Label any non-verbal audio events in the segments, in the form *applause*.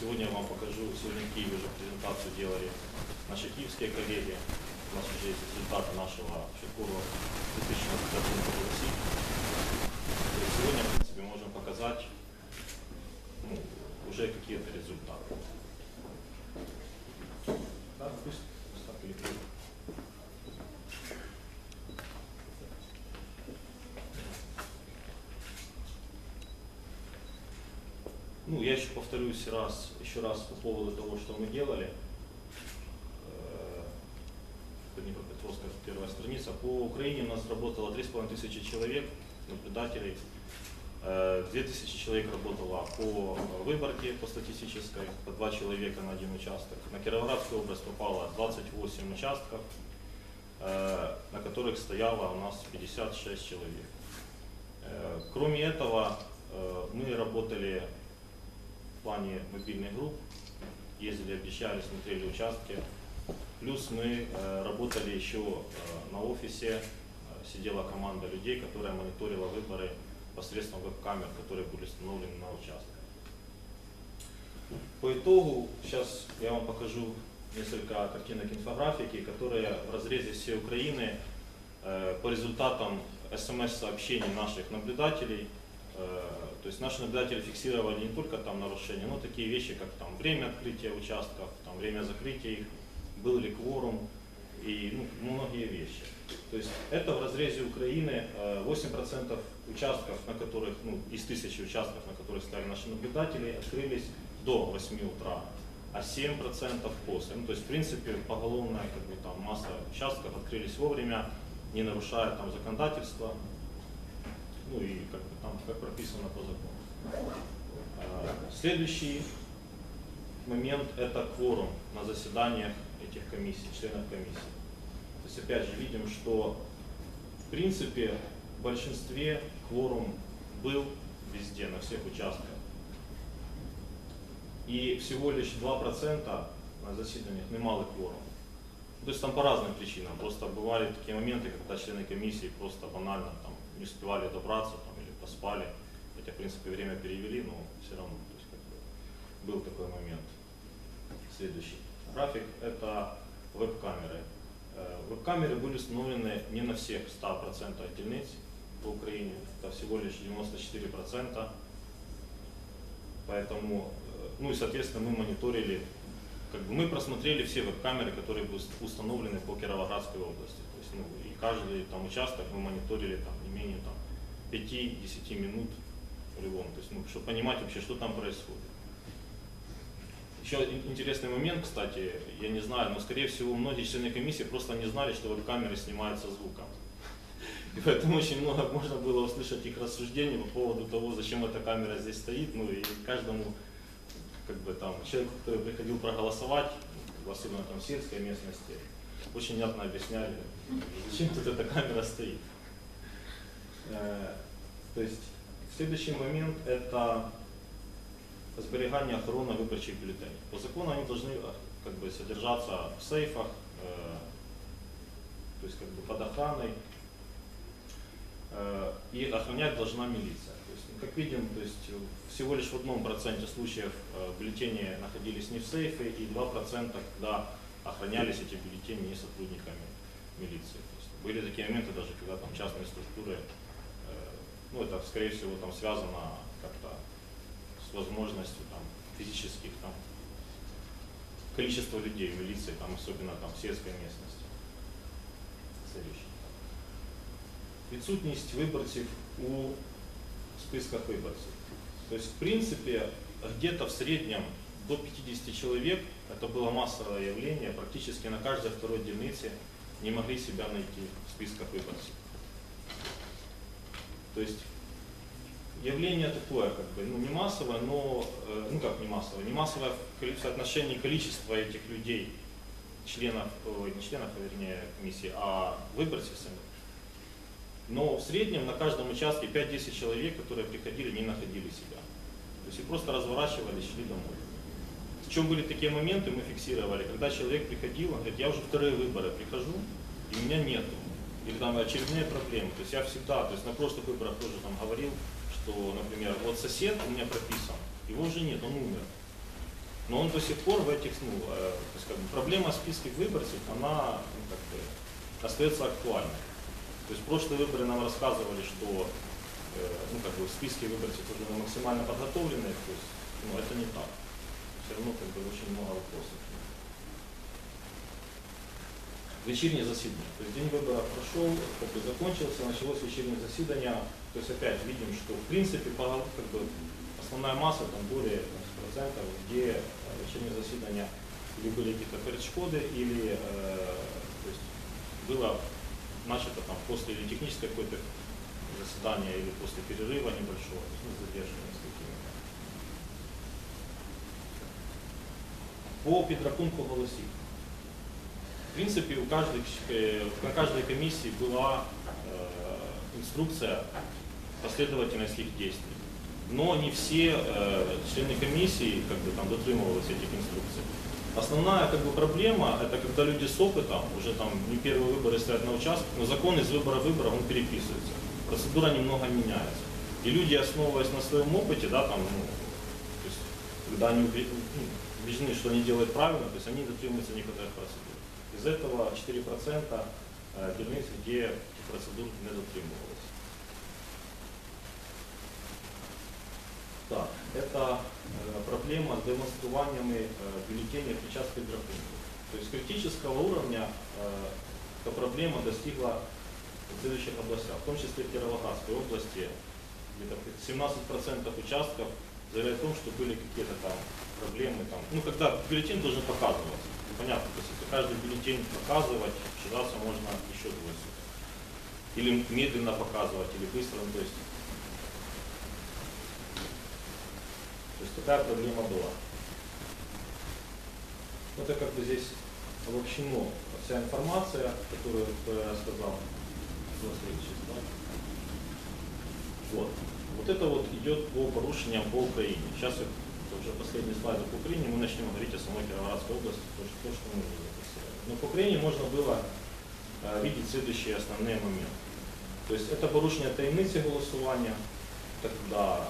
сегодня я вам покажу, сегодня в Киеве уже презентацию делали наши киевские коллеги. У нас уже есть результаты нашего Щекурова 2020 года. Есть сегодня, в принципе, можем показать ну, уже какие-то результаты. Да, пусть, Ну, я еще повторюсь раз, еще раз по поводу того, что мы делали. Э, Это Днепропетровская первая страница. По Украине у нас работало 3,5 тысячи человек, наблюдателей. Э, 2000 человек работало по выборке, по статистической, по 2 человека на один участок. На Кировоградскую область попало 28 участков, э, на которых стояло у нас 56 человек. Кроме этого, мы работали в плане мобильных групп, ездили, обещали, смотрели участки. Плюс мы э, работали еще э, на офисе, э, сидела команда людей, которая мониторила выборы посредством веб-камер, которые были установлены на участках. По итогу, сейчас я вам покажу несколько картинок инфографики, которые в разрезе всей Украины э, по результатам смс-сообщений наших наблюдателей Э, То есть наши наблюдатели фиксировали не только там нарушения, но такие вещи, как там время открытия участков, там время закрытия их, был ли кворум и ну, многие вещи. То есть это в разрезе Украины э, 8% участков, на которых, ну, из тысячи участков, на которых стояли наши наблюдатели, открылись до 8 утра, а 7% после. Ну, то есть, в принципе, поголовная как бы, там, масса участков открылись вовремя, не нарушая там законодательства, ну и как бы там как прописано по закону. А, Следующий момент это кворум на заседаниях этих комиссий, членов комиссии. То есть опять же видим, что в принципе в большинстве кворум был везде, на всех участках. И всего лишь 2% на заседаниях немалый кворум. То есть там по разным причинам. Просто бывали такие моменты, когда члены комиссии просто банально там не успевали добраться там, или поспали. Хотя, в принципе, время перевели, но все равно то есть, как бы, был такой момент. Следующий график – это веб-камеры. Э, Веб-камеры были установлены не на всех 100% дельниц по Украине, это всего лишь 94%. Поэтому, э, ну и, соответственно, мы мониторили, как бы мы просмотрели все веб-камеры, которые были установлены по Кировоградской области. То есть, ну, и каждый там участок мы мониторили там, не менее там, 5-10 минут по-любому, то есть, ну, чтобы понимать вообще, что там происходит. Еще ин- интересный момент, кстати, я не знаю, но скорее всего многие члены комиссии просто не знали, что веб-камеры снимаются звуком. И поэтому очень много можно было услышать их рассуждений по поводу того, зачем эта камера здесь стоит, ну и каждому как бы там человеку, который приходил проголосовать, особенно там в сельской местности, очень внятно объясняли, зачем тут эта камера стоит. Э, То есть следующий момент это сберегание охраны выборчих бюллетеней. По закону они должны а, как бы содержаться в сейфах, э, то есть как бы под охраной, Э, и охранять должна милиция. То есть, как видим, то есть э, всего лишь в одном проценте случаев э, бюллетени находились не в сейфе, и 2% когда охранялись эти бюллетени не сотрудниками милиции. Есть были такие моменты даже, когда там частные структуры, э, ну это скорее всего там связано как-то с возможностью там физических там количества людей в милиции, там особенно там в сельской местности. Следующий Відсутність виборців у списках виборців. То есть, в принципе, где-то в среднем до 50 человек, это было массовое явление, практически на каждой второй дельнице не могли себя найти в списках выборцев. То есть явление такое, как бы, ну не массовое, но, э, ну как не массовое, не массовое в коли- в соотношении количества этих людей, членов, ой, не членов, а вернее, комиссии, а выборцев самих. Но в среднем на каждом участке 5-10 человек, которые приходили, не находили себя. То есть и просто разворачивались, шли домой. Причем были такие моменты, мы фиксировали, когда человек приходил, он говорит, я уже вторые выборы прихожу, и меня нету. Или там очередные проблемы. То есть я всегда, то есть на прошлых выборах тоже там говорил, что, например, вот сосед у меня прописан, его уже нет, он умер. Но он до сих пор в этих, ну, э, то есть, как бы, проблема списков выборцев, она ну, как бы, остается актуальной. То есть прошлые выборы нам рассказывали, что э, ну, как бы, списки выборцев уже максимально подготовлены, то есть ну, это не так. Все равно как бы, очень много вопросов. Вечернее заседание. То есть день выборов прошел, как бы закончился, началось вечернее заседание. То есть опять видим, что в принципе как бы, основная масса, там более 80%, где э, вечернее заседание или были какие-то перешкоды, или э, то есть, было начато там после или техническое какое-то заседание, или после перерыва небольшого, то есть, задержка несколькими. По підрахунку голосів. В принципе, у каждой, э, на каждой комиссии была э, инструкция последовательность их действий. Но не все э, члены комиссии как бы, там, дотримывались этих инструкций. Основная как бы, проблема это когда люди с опытом, уже там не первые выборы стоят на участке, но закон из выбора в выбор он переписывается. Процедура немного меняется. И люди, основываясь на своем опыте, да, там, ну, то есть, когда они ну, убеждены, что они делают правильно, то есть они дотримываются некоторых процедур. Из этого 4% э, дільниць, где процедур не дотримувалися. Так, это э, проблема с демонструваннями э, бюллетеней під час підрахунку. То есть критического уровня э, эта проблема достигла в следующих областях, в том числе в Кировоградской области, где-то 17% участков заявляют о том, что были какие-то там проблемы. Там. Ну, когда бюллетень должен показываться, понятно, то есть если каждый бюллетень показывать, считаться можно еще двое суток. Или медленно показывать, или быстро, ну, то есть есть такая проблема была. Это как бы здесь обобщено вся информация, которую я сказал. Вот следующий слайд. Вот. Вот это вот идет по порушениям по Украине. Сейчас уже последний слайд по Украине, мы начнем говорить о самой Кировоградской области, то, что, то, что мы уже. Но по Украине можно было э, видеть следующие основные моменты. То есть это порушение таємниці голосування, когда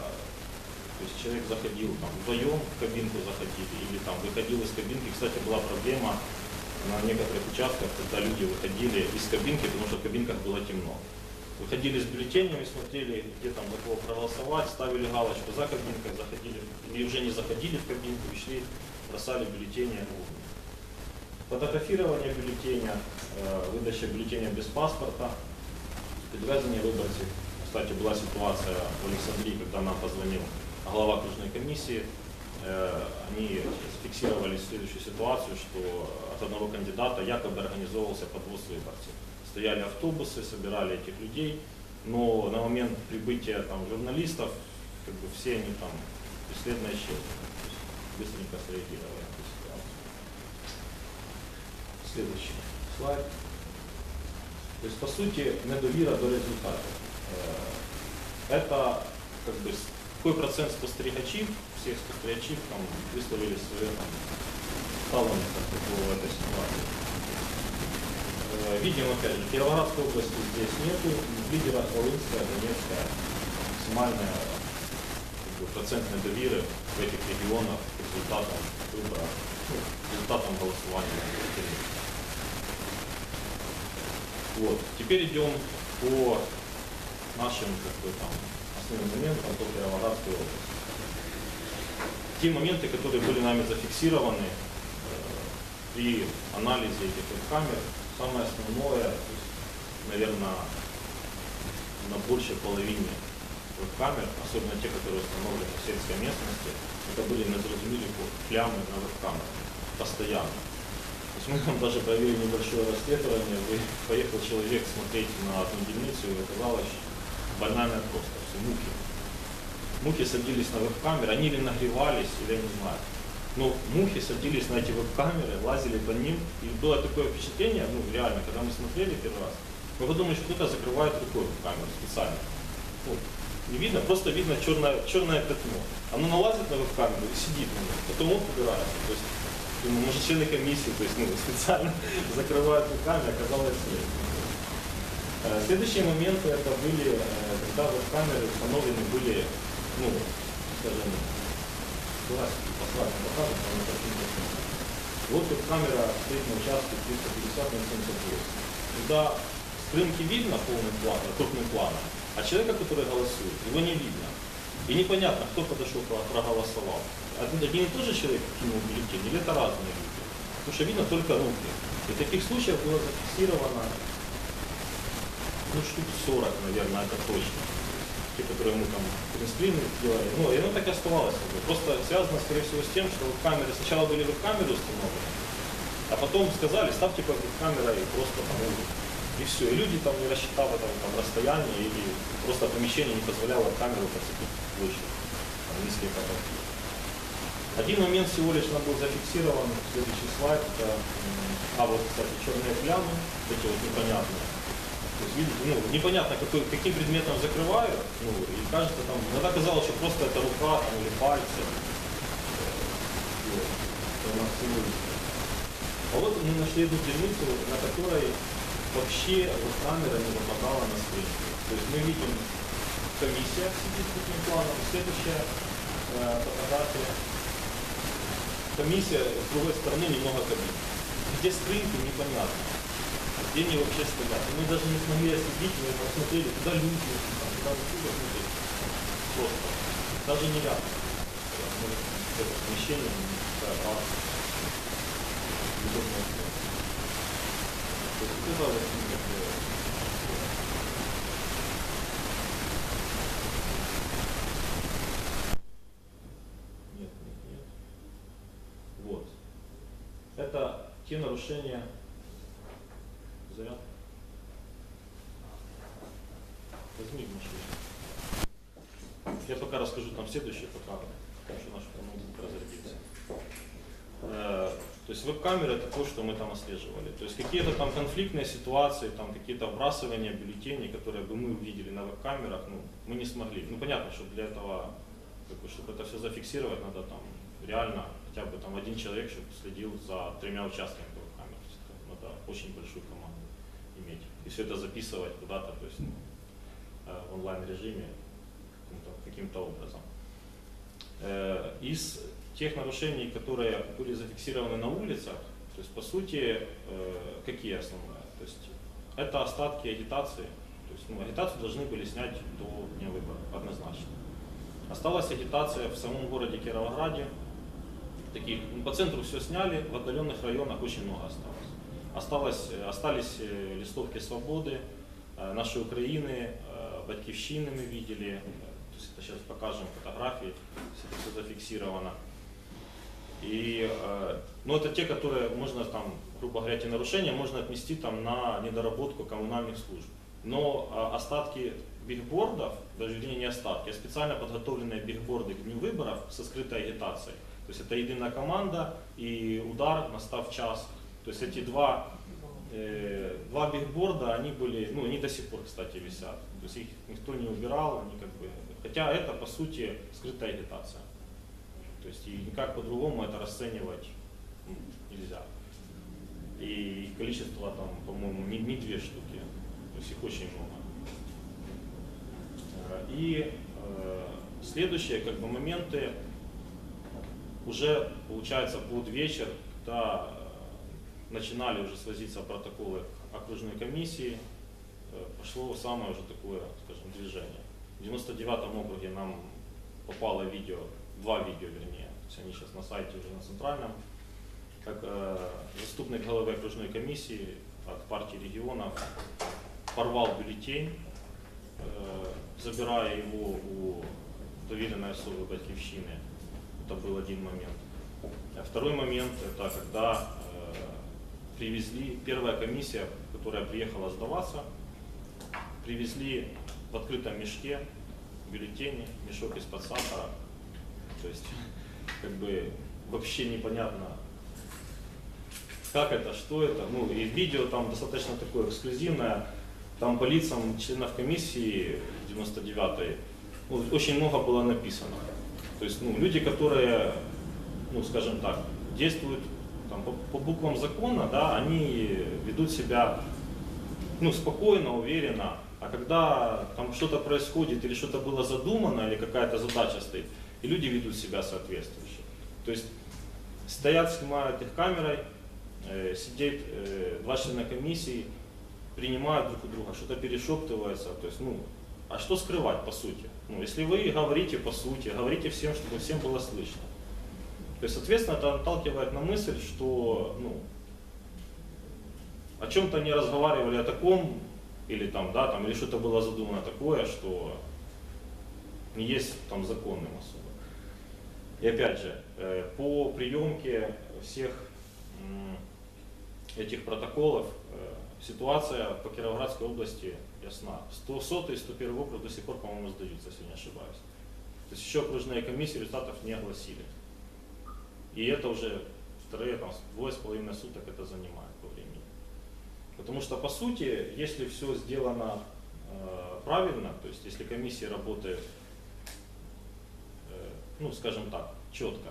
то есть человек заходил там вдвоем в кабинку заходили или там выходил из кабинки. Кстати, была проблема на некоторых участках, когда люди выходили из кабинки, потому что в кабинках было темно. Выходили с бюллетенями, смотрели, где там за кого проголосовать, ставили галочку за кабинкой, заходили, или уже не заходили в кабинку, и шли, бросали бюллетени в урну. Фотографирование бюллетеня, э, выдача бюллетеня без паспорта, підвезення виборців. Кстати, була ситуація в Олександрії, когда нам позвонил глава окружной комиссии. Э, Они фиксировали следующую ситуацию, что от одного кандидата якобы организовывался подвоз выборцев. Стояли автобусы, собирали этих людей, но на момент прибытия там, журналистов как бы все они там бесследно исчезли. Быстренько среагировали. Следующий слайд. То есть, по сути, недовіра до результатів. Е, Это как бы, с- какой процент спостерігачів, всех спостерігачів там, висловили своє там, ставлення как бы, по этой ситуации. Э, Видим, опять же, Кировоградской области здесь нету, лидера Волынская, Донецкая, максимальная как бы, процент недовіры в этих регионах к результатам выбора, ну, результатам голосования. на бюллетенях. Вот. Теперь идем по нашим как бы, там, основным моментам по Кировоградской области. Те моменты, которые были нами зафиксированы э, при анализе этих камер, самое основное, то есть, наверное, на большей половине камер, особенно те, которые установлены в сельской местности, это были незразумели плямы на веб-камерах постоянно. То есть мы там даже провели небольшое расследование, поехал человек смотреть на одну дельницу, и оказалось банально просто, все мухи. Мухи садились на веб-камеры, они или нагревались, или я не знаю. Но мухи садились на эти веб-камеры, лазили по ним, и было такое впечатление, ну реально, когда мы смотрели первый раз, мы подумали, что кто-то закрывает рукой камеру специально. Вот. Не видно, просто видно черное, черное пятно. Оно налазит на веб-камеру и сидит на ней, потом он убирается. То есть, думаю, может члены комиссии, то есть, ну, *laughs* специально закрывают веб-камеру, оказалось нет. Э, Следующие моменты это были, э, когда веб-камеры установлены были, ну, скажем, классики, там на картинке снимут. Вот тут камера стоит на участке 350 на 78. Туда с крынки видно полный план, крупный план, а человека, который голосует, его не видно. И непонятно, кто подошел, про- проголосовал. Один и тот же человек кинул бюллетень, или это разные люди. Потому что видно только руки. И таких случаев было зафиксировано ну, штук 40, наверное, это точно. Те, которые мы там принскрины делали. Ну, и оно так и оставалось. Просто связано, скорее всего, с тем, что камеры сначала были веб-камеры установлены, а потом сказали, ставьте под камерой просто там. И все. И люди там не рассчитав это там, расстояние или просто помещение не позволяло камеру подцепить площадь, там, низкие потолки. Один момент всего лишь нам был зафиксирован, следующий слайд, это, а вот, кстати, черные плямы, эти вот непонятные. Ну, непонятно, какой, каким предметом закрывают, ну, и кажется, там, иногда казалось, что просто это рука там, или пальцы. А вот мы нашли одну дельницу, на которой вообще камера не попадала на скрин. То есть мы видим комиссия сидит с таким планом, следующая э, фотография. Комиссия с другой стороны немного кабин. Где скринки непонятно. Они вообще стоят. И мы даже не смогли осветить, мы посмотрели, куда люди, куда отсюда люди. Просто. Даже не рядом. Мы это помещение, сделать. То есть это нет, нет. Вот. Это те нарушения. Заряд. Возьми машину. Я пока расскажу там следующее, пока еще наш ноутбук разрядится. Э, То есть веб-камера это то, что мы там отслеживали. То есть какие-то там конфликтные ситуации, там какие-то вбрасывания бюллетеней, которые бы мы увидели на веб-камерах, ну, мы не смогли. Ну понятно, что для этого, как бы, чтобы это все зафиксировать, надо там реально хотя бы там один человек, чтобы следил за тремя участками веб-камер. Надо очень большую команду иметь. И все это записывать куда-то, то есть ну, э, в онлайн-режиме каким-то, каким-то образом. Э, Из тех нарушений, которые были зафиксированы на улицах, то есть по сути, э, какие основные? То есть это остатки агитации, то есть ну, агитацию должны были снять до дня выборов, однозначно. Осталась агитация в самом городе Кировограде, таких, ну, по центру все сняли, в отдаленных районах очень много осталось. Осталось, э, остались листовки свободы, нашей Украины, Батькивщины мы видели, сейчас покажем фотографии, все это зафиксировано. И, э, ну, это те, которые можно там, грубо говоря, эти нарушения можно отнести там на недоработку коммунальных служб. Но э, остатки бигбордов, даже вернее не остатки, а специально подготовленные бигборды к дню выборов со скрытой агитацией. То есть это единая команда и удар, настав час. То есть эти два, э, два бигборда, они были, ну они до сих пор, кстати, висят. То есть их никто не убирал, они как бы, хотя это по сути скрытая агитация. То есть и никак по-другому это расценивать нельзя. И количество там, по-моему, не, не две штуки, то есть их очень много. Э, И э, следующие как бы моменты уже получается под вечер, когда э, начинали уже свозиться протоколы окружной комиссии, э, пошло самое уже такое, скажем, движение. В 99 округе нам попало видео, два видео вернее, они сейчас на сайте уже на центральном, как э, заступник головы окружной комиссии от партии регионов порвал бюллетень, э, забирая его у доверенной особы Батьковщины. Это был один момент. А второй момент, это когда э, привезли, первая комиссия, которая приехала сдаваться, привезли в открытом мешке бюллетени, мешок из-под сахара. То есть, как бы, вообще непонятно, как это, что это. Ну, и видео там достаточно такое эксклюзивное. Там по лицам членов комиссии 99-й ну, очень много было написано. То есть, ну, люди, которые, ну, скажем так, действуют там, по, по буквам закона, да, они ведут себя ну, спокойно, уверенно. А когда там что-то происходит или что-то было задумано, или какая-то задача стоит, и люди ведут себя соответствующе. То есть стоят, снимают их камерой, э, сидит э, два члена комиссии, принимают друг у друга, что-то перешептывается, то есть, ну, а что скрывать по сути? Ну, если вы говорите по сути, говорите всем, чтобы всем было слышно. То есть, соответственно, это наталкивает на мысль, что ну, о чем-то не разговаривали о таком, или там, да, там, или что-то было задумано такое, что не есть там законным особо. И опять же, э, по приемке всех этих протоколов э, ситуация по Кировоградской области ясна. 100 и 101 округ до сих пор, по-моему, сдаются, если не ошибаюсь. То есть еще окружные комиссии результатов не огласили. И это уже вторые там, двое с половиной суток это занимает по времени. Потому что, по сути, если все сделано э, правильно, то есть если комиссия работает, э, ну, скажем так, четко,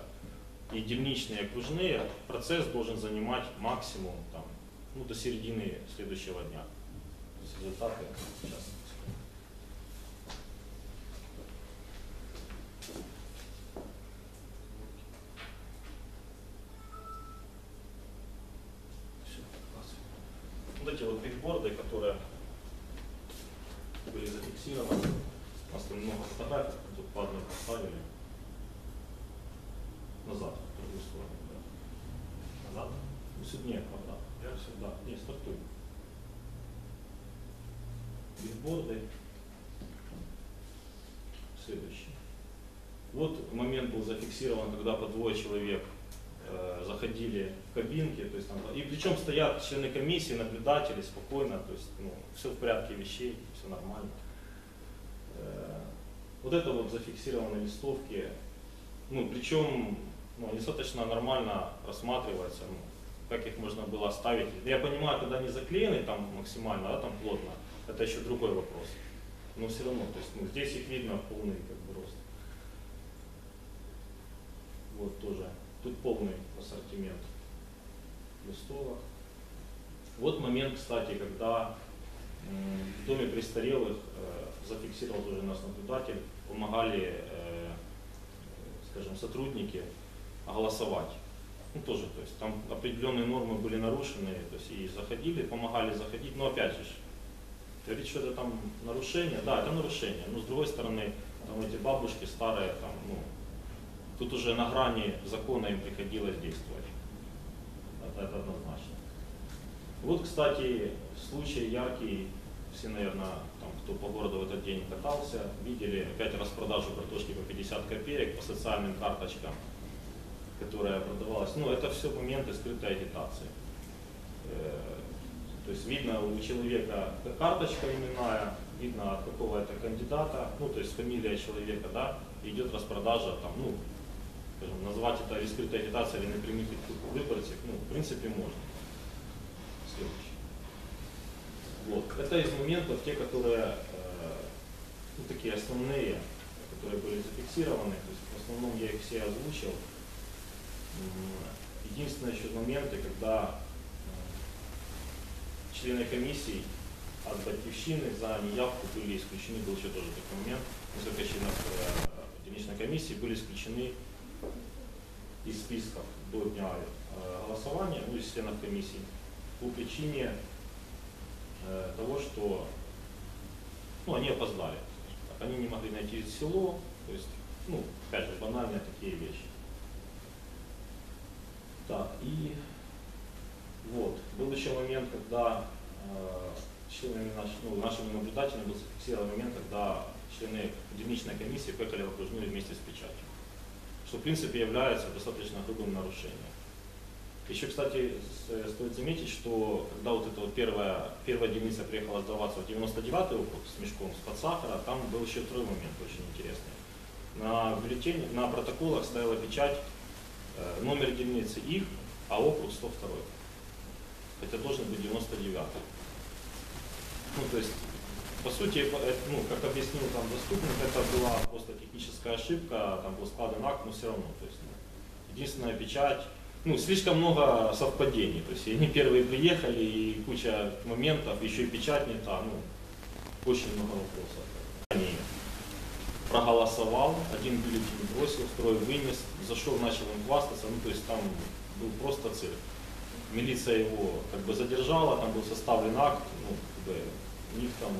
и дельничные, и окружные, процесс должен занимать максимум там, ну, до середины следующего дня. То есть результаты сейчас. Вот эти вот бигборды, которые были зафиксированы, у нас там много фотографий, тут по одной поставили. Назад, в другую сторону. Да. Назад. Ну, сюда, нет, обратно. Я сюда. Не, стартуй. Бигборды. Следующий. Вот момент был зафиксирован, когда по двое человек э, заходили в кабинки, то есть там, и причем стоят члены комиссии, наблюдатели, спокойно, то есть ну, все в порядке вещей, все нормально. Э, вот это вот зафиксировано на листовке, ну, причем ну, достаточно нормально рассматриваются, ну, как их можно было оставить. Я понимаю, когда они заклеены там максимально, да, там плотно, это еще другой вопрос. Но все равно, то есть ну, здесь их видно полный как бы рост. Вот тоже. Тут полный ассортимент листовок. Вот момент, кстати, когда в доме престарелых э, зафиксировал тоже нас наблюдатель, помогали, э, скажем, сотрудники голосовать. Ну, тоже, то есть там определенные нормы были нарушены, то есть и заходили, помогали заходить, но опять же, говорить, что это там нарушение, да, это нарушение, но с другой стороны, там эти бабушки старые, там, ну, тут уже на грани закона им приходилось действовать. Это, это однозначно. Вот, кстати, случай яркий, все, наверное, там, кто по городу в этот день катался, видели опять распродажу картошки по 50 копеек по социальным карточкам которая продавалась, ну, это все моменты скрытой агитации. То есть видно у человека карточка именная, видно от какого это кандидата, ну, то есть фамилия человека, да, идет распродажа, там, ну, скажем, назвать это или скрытая агитация, или напрямик выборцев, ну, в принципе, можно. Следующий. Вот. Это из моментов, те, которые, э, ну, такие основные, которые были зафиксированы, то есть в основном я их все озвучил. Единственное еще моменты, когда члены комиссии от Батьковщины за неявку были исключены, был еще тоже такой момент, несколько членов э, единичной комиссии были исключены из списков до дня э, голосования, ну, из членов комиссии, по причине того, что ну, они опоздали. Они не могли найти село, то есть, ну, опять же, банальные такие вещи. Так, и вот, был еще момент, когда э, членами наш, ну, нашими наблюдателями был зафиксирован момент, когда члены единичной комиссии поехали в окружную вместе с печатью, что в принципе является достаточно грубым нарушением. Еще, кстати, стоит заметить, что когда вот эта вот первая, первая единица приехала сдаваться в 99-й округ с мешком с-под сахара, там был еще второй момент очень интересный. На бюллетене, на протоколах стояла печать Э, номер единицы их, а округ 102. Хотя должен быть 99. Ну, то есть, по сути, ну, как объяснил там заступник, это была просто техническая ошибка, там был складен акт, но все равно. То есть, ну, единственная печать, ну, слишком много совпадений. То есть они первые приехали, и куча моментов, еще и печать не та, ну, очень много вопросов. Они проголосовал, один бюллетень бросил, второй вынес, зашел, начал им хвастаться, ну то есть там был просто цирк. Милиция его как бы задержала, там был составлен акт, ну как бы у них там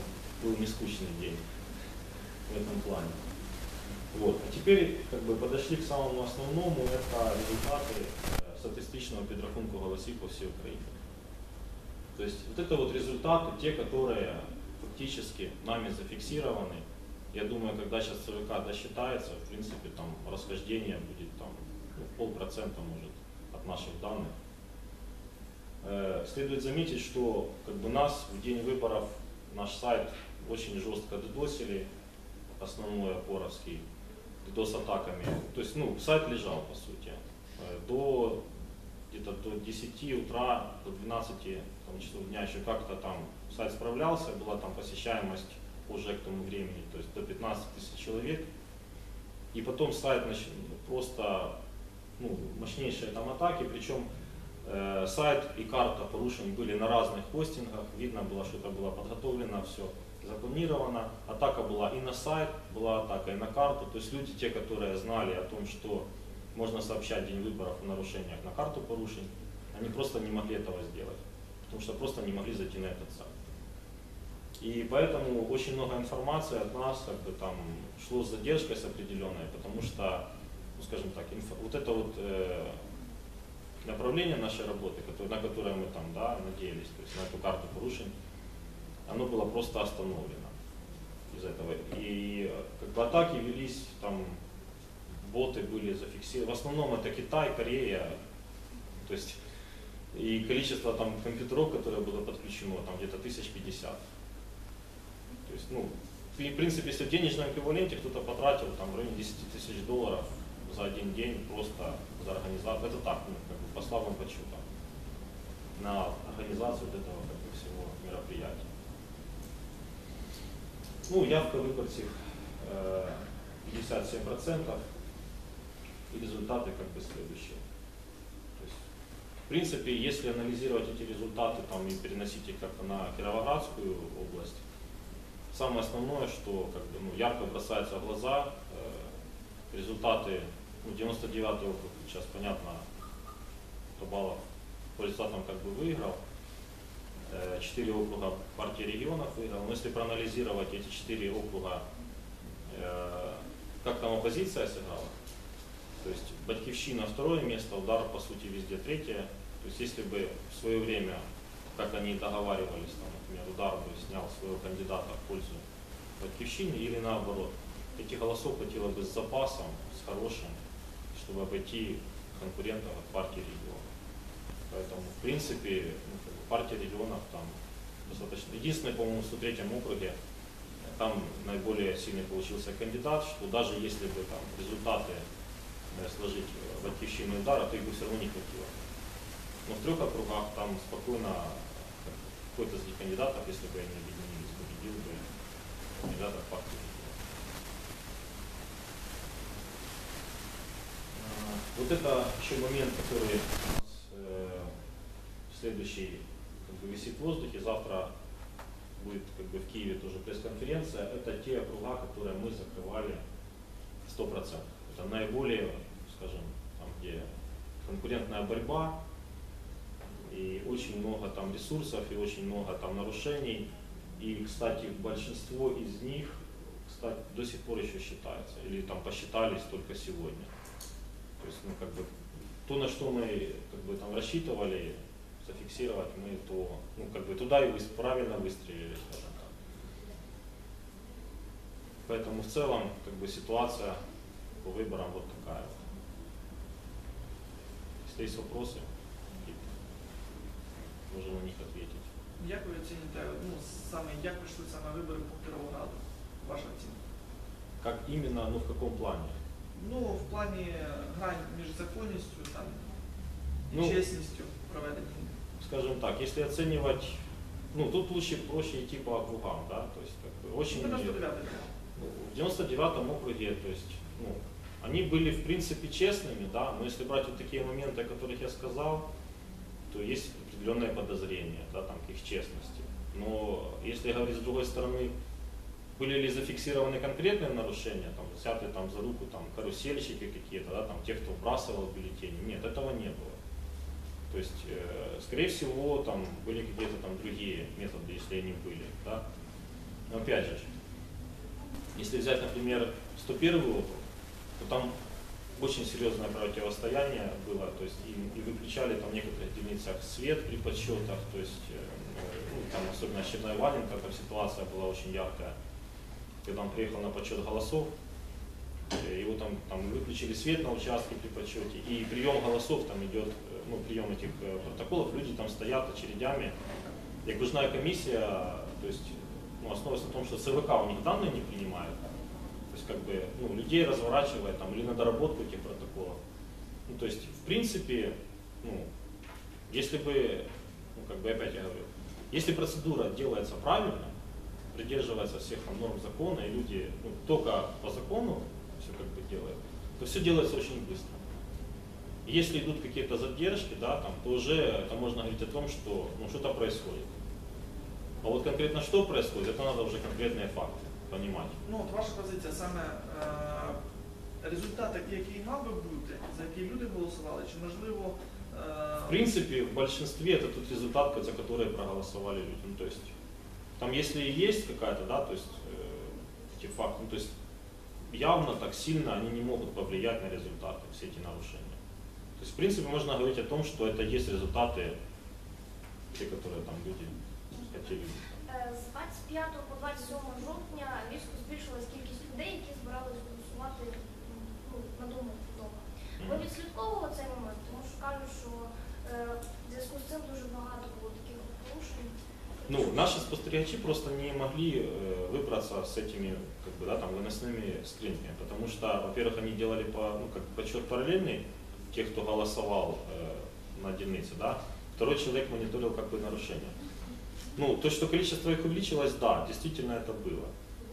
был не скучный день в этом плане. Вот. А теперь как бы подошли к самому основному, это результаты э, статистичного підрахунку голосів по всей Украине. То есть вот это вот результаты, те, которые фактически нами зафиксированы. Я думаю, когда сейчас ЦВК досчитается, в принципе, там расхождение будет там ну, полпроцента может от наших данных. Э, следует заметить, что как бы нас в день выборов наш сайт очень жестко дедосили, основной опоровский, DDoS-атаками. То есть, ну, сайт лежал, по сути, э, до где-то до 10 утра, до 12 там, часов дня еще как-то там сайт справлялся, была там посещаемость уже к тому времени, то есть до 15 тысяч человек. И потом сайт значит, просто ну, мощнейшие там атаки, причем сайт и карта порушений были на разных хостингах, видно было, что это было подготовлено, все запланировано. Атака была и на сайт, была атака и на карту, то есть люди, те, которые знали о том, что можно сообщать день выборов о нарушениях на карту порушений, они просто не могли этого сделать, потому что просто не могли зайти на этот сайт. И поэтому очень много информации от нас как бы там шло с задержкой с определенной, потому что, ну, скажем так, инфо, вот это вот э, направление нашей работы, которое, на которое мы там да, надеялись, то есть на эту карту порушений, оно было просто остановлено из этого. И как бы атаки велись там боты были зафиксированы. В основном это Китай, Корея. То есть и количество там компьютеров, которые было подключено, там где-то 1050. То есть, ну, в принципе, если в денежном эквиваленте кто-то потратил там в районе 10 тысяч долларов за один день просто за организацию, это так, ну, как по слабым подсчетам, на организацию вот этого как бы, всего мероприятия. Ну, явка выборцев э, 57%, и результаты как бы следующие. То есть, в принципе, если анализировать эти результаты там, и переносить их как-то на Кировоградскую область, Самое основное, что как бы, ну, ярко бросается в глаза, э, результаты, ну, 99 округ, сейчас понятно, кто баллов по результатам как бы выиграл, э, 4 округа партии регионов выиграл, но если проанализировать эти 4 округа, э, как там оппозиция сыграла, то есть Батьковщина второе место, удар по сути везде третье, то есть если бы в свое время как они договаривались, там, например, удар бы снял своего кандидата в пользу Батьковщины или наоборот. Этих голосов хватило бы с запасом, с хорошим, чтобы обойти конкурентов от партии регионов. Поэтому, в принципе, ну, как бы партия регионов там достаточно. Единственное, по-моему, в 103 округе там наиболее сильный получился кандидат, что даже если бы там результаты э, сложить батьковщины удара, то их бы все равно не хватило. Но в трех округах там спокойно какой-то из кандидатов, если бы они объединились, победил бы кандидатов партии. А, вот это еще момент, который следующий как бы, висит в воздухе. Завтра будет как бы, в Киеве тоже пресс-конференция. Это те округа, которые мы закрывали 100%. Это наиболее, скажем, там, где конкурентная борьба, и очень много там ресурсов, и очень много там нарушений. И, кстати, большинство из них, кстати, до сих пор еще считается, или там посчитались только сегодня. То есть, ну, как бы, то, на что мы как бы, там рассчитывали зафиксировать, мы то, ну, как бы, туда и правильно выстрелили, скажем так. Поэтому в целом, как бы, ситуация по выборам вот такая вот. Если есть вопросы можем на них ответить. Як ви оціните, ну, саме, як пройшли саме вибори по Кіровограду? Ваша оцінка? Как именно, ну в каком плане? Ну, в плані грань між законністю, там, Ну, чесністю проведення. скажем так, если оценивать, ну тут лучше проще идти по округам, да, то есть как бы очень... 99 Ну, В 99-м округе, то есть, ну, они были в принципе честными, да, но если брать вот такие моменты, о которых я сказал, то есть определенное подозрение да, там, к их честности. Но если говорить с другой стороны, были ли зафиксированы конкретные нарушения, там, взяты там за руку там, карусельщики какие-то, да, там, те, кто вбрасывал бюллетени. Нет, этого не было. То есть, э, скорее всего, там были какие-то там другие методы, если они были. Да? Но опять же, если взять, например, 101 округ, то там очень серьезное противостояние было, то есть и, и выключали там в некоторых дельницах свет при подсчетах, то есть э, ну, там особенно Черная Валенка, там ситуация была очень яркая. Когда он приехал на подсчет голосов, э, его там, там выключили свет на участке при подсчете, и прием голосов там идет, ну, прием этих э, протоколов, люди там стоят очередями. И окружная комиссия, то есть, ну, основываясь на том, что ЦВК у них данные не принимает, то есть, как бы, ну, людей разворачивает там, или на доработку этих протоколов. Ну, то есть, в принципе, ну, если бы, ну, как бы, опять я говорю, если процедура делается правильно, придерживается всех там, норм закона, и люди ну, только по закону все как бы делают, то все делается очень быстро. Если идут какие-то задержки, да, там, то уже это можно говорить о том, что ну, что-то происходит. А вот конкретно что происходит, это надо уже конкретные факты понимать. Ну, от ваша позиція саме е, результат, такий, який мав би бути, за який люди голосували, чи можливо. е, В принципе, в большинстве это тот результат, за который проголосовали люди. Ну, то есть, там если и есть какая-то, да, то есть, э, эти факты, ну, то есть, явно так сильно они не могут повлиять на результаты, все эти нарушения. То есть, в принципе, можно говорить о том, что это есть результаты, те, которые там люди хотели. Е, З 25 по 27 жовтня різко збільшилась кількість людей, які збирались голосувати м, ну, на дому вдома. Ви Мгм. відслідковували цей момент, тому що кажуть, що е, в зв'язку з цим дуже багато було таких порушень. Ну, наши спостерегачи просто не могли э, выбраться с этими, как бы, да, там, выносными скринками, потому что, во-первых, они делали по, ну, как подсчет параллельный, тех, кто голосовал э, на дельнице, да, второй человек мониторил как бы нарушения. Ну, то, что количество их увеличилось, да, действительно это было.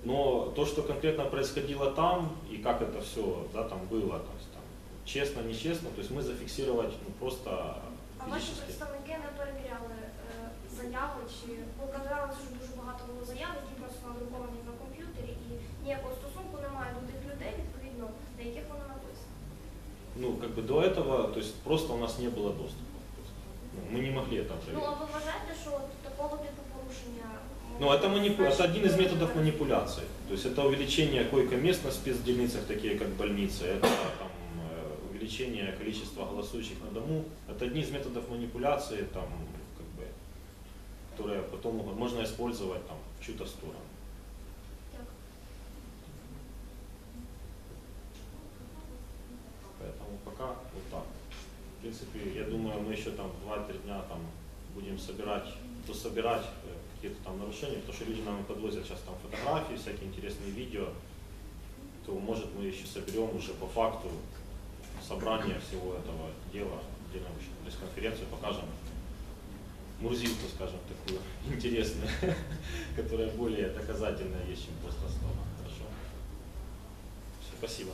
Но то, что конкретно происходило там и как это все, да, там было, то есть там, честно, нечестно, то есть мы зафиксировать ну, просто А ваші физически. представники не перевіряли е, заяви, чи бо казали, що дуже багато було заяв, які Ну, как бы до этого, то есть просто у нас не было доступа. То есть, ну, мы не могли это Ну, а проверить. ви вважаєте, що от такого типу порушення? Ну, это, манипу- это один из методов маніпуляції. манипуляции. То есть это увеличение койко-мест на спецдельницах, такие как больницы, это там, э, увеличение количества голосующих на дому. Это одни из методов манипуляции, там, как бы, которые потом могут- можно использовать там, в чью-то сторону. Пока вот так. В принципе, я думаю, мы еще там 2-3 дня там будем собирать, то собирать э, какие-то там нарушения, потому что люди нам подвозят сейчас там фотографии, всякие интересные видео, то может мы еще соберем уже по факту собрание всего этого дела, отдельно еще пресс-конференцию покажем Мурзилку, скажем, такую *laughs* интересную, *laughs* которая более доказательная есть, чем просто слова. Хорошо? Все, спасибо.